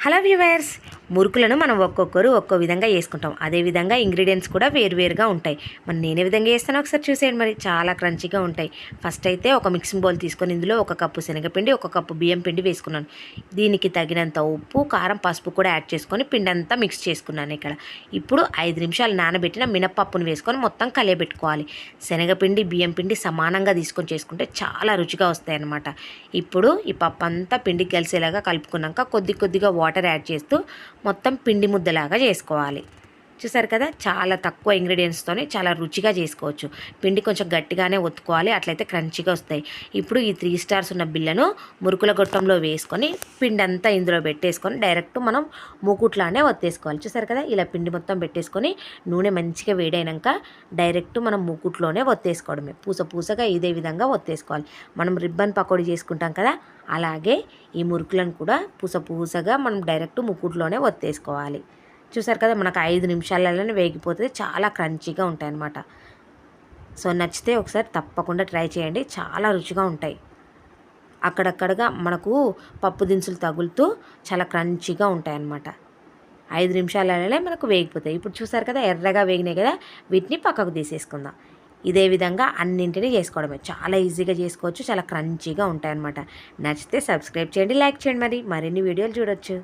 Hello viewers, మురుకులను మనం ఒక్కొక్కరు ఒక్కో విధంగా వేసుకుంటాం. అదేవిధంగా ఇంగ్రీడియంట్స్ కూడా వేరువేరుగా ఉంటాయి. మరి నేను ఏ విధంగా వేస్తానో ఒకసారి చూసేయండి మరి. చాలా క్రంచీగా ఉంటాయి. ఫస్ట్ అయితే ఒక మిక్సింగ్ బౌల్ తీసుకొని ఇందులో ఒక కప్పు శనగపిండి ఒక కప్పు బియ్యం పిండి వేసుకున్నాను. దీనికి తగినంత ఉప్పు కారం పసుపు కూడా యాడ్ చేసుకొని పిండి అంతా మిక్స్ చేసుకున్నాను ఇక్కడ. ఇప్పుడు ఐదు నిమిషాలు నానబెట్టిన మినపప్పును వేసుకొని మొత్తం కలియబెట్టుకోవాలి. శనగపిండి బియ్యం పిండి సమానంగా తీసుకొని చేసుకుంటే చాలా రుచిగా వస్తాయి అన్నమాట ఇప్పుడు ఈ పప్పు అంతా పిండికి కలిసేలాగా కలుపుకున్నాక కొద్ది కొద్దిగా వాటర్ యాడ్ చేస్తూ మొత్తం పిండి ముద్దలాగా చేసుకోవాలి. చూసారు కదా చాలా తక్కువ ఇంగ్రీడియంట్స్తోనే చాలా రుచిగా చేసుకోవచ్చు. పిండి కొంచెం గట్టిగానే ఒత్తుకోవాలి అట్లయితే క్రంచిగా వస్తాయి. ఇప్పుడు ఈ త్రీ స్టార్స్ ఉన్న బిళ్ళను మురుకుల గొట్టంలో వేసుకొని పిండి అంతా ఇందులో పెట్టేసుకొని డైరెక్ట్ మనం మూకుట్లానే ఒత్తేసుకోవాలి. చూసారు కదా ఇలా పిండి మొత్తం పెట్టేసుకొని నూనె మంచిగా వేడైనాక డైరెక్ట్ మనం మూకుట్లోనే ఒత్తేసుకోవడమే. పూస పూసగా ఇదే విధంగా ఒత్తేసుకోవాలి. మనం రిబ్బన్ పకోడీ చేసుకుంటాం కదా అలాగే ఈ మురుకులను కూడా పూస పూసగా మనం డైరెక్ట్ ముక్కుట్లోనే ఒత్తేసుకోవాలి. చూసారు కదా మనకు ఐదు నిమిషాలలోనే వేగిపోతుంది. చాలా క్రంచీగా ఉంటాయి అన్నమాట సో నచ్చితే ఒకసారి తప్పకుండా ట్రై చేయండి. చాలా రుచిగా ఉంటాయి. అక్కడక్కడగా మనకు పప్పు దినుసులు తగులుతూ చాలా క్రంచీగా ఉంటాయి అన్నమాట ఐదు నిమిషాలలోనే మనకు వేగిపోతాయి. ఇప్పుడు చూసారు కదా ఎర్రగా వేగినాయి కదా వీటిని పక్కకు తీసేసుకుందాం. ఇదే విధంగా అన్నింటినీ చేసుకోవడమే. చాలా ఈజీగా చేసుకోవచ్చు చాలా క్రంచీగా ఉంటాయి అన్నమాట నచ్చితే సబ్స్క్రైబ్ చేయండి లైక్ చేయండి మరి. మరిన్ని వీడియోలు చూడొచ్చు.